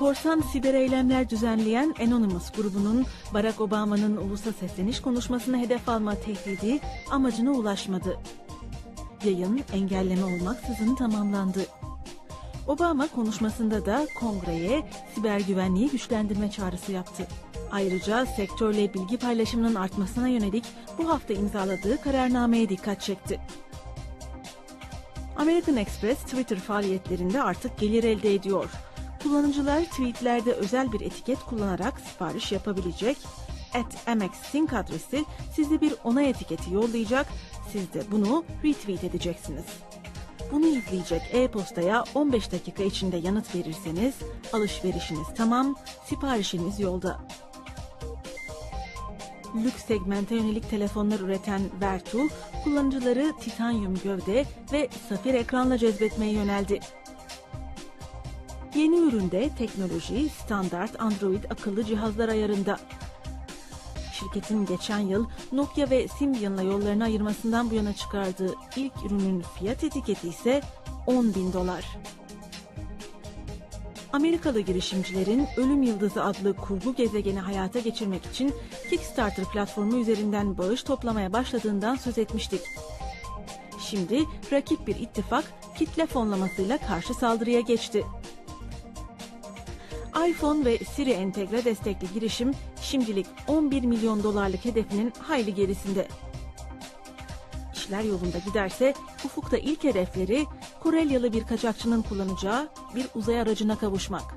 korsan siber eylemler düzenleyen Anonymous grubunun Barack Obama'nın ulusa sesleniş konuşmasına hedef alma tehdidi amacına ulaşmadı. Yayın engelleme olmaksızın tamamlandı. Obama konuşmasında da kongreye siber güvenliği güçlendirme çağrısı yaptı. Ayrıca sektörle bilgi paylaşımının artmasına yönelik bu hafta imzaladığı kararnameye dikkat çekti. American Express Twitter faaliyetlerinde artık gelir elde ediyor. Kullanıcılar tweetlerde özel bir etiket kullanarak sipariş yapabilecek. At MXSync adresi size bir onay etiketi yollayacak. Siz de bunu retweet edeceksiniz. Bunu yükleyecek e-postaya 15 dakika içinde yanıt verirseniz alışverişiniz tamam, siparişiniz yolda. Lüks segmente yönelik telefonlar üreten Vertu, kullanıcıları titanyum gövde ve safir ekranla cezbetmeye yöneldi. Yeni üründe teknoloji standart Android akıllı cihazlar ayarında. Şirketin geçen yıl Nokia ve Symbian'la yollarını ayırmasından bu yana çıkardığı ilk ürünün fiyat etiketi ise 10 bin dolar. Amerikalı girişimcilerin Ölüm Yıldızı adlı kurgu gezegeni hayata geçirmek için Kickstarter platformu üzerinden bağış toplamaya başladığından söz etmiştik. Şimdi rakip bir ittifak kitle fonlamasıyla karşı saldırıya geçti. iPhone ve Siri entegre destekli girişim şimdilik 11 milyon dolarlık hedefinin hayli gerisinde. İşler yolunda giderse ufukta ilk hedefleri Korelyalı bir kaçakçının kullanacağı bir uzay aracına kavuşmak.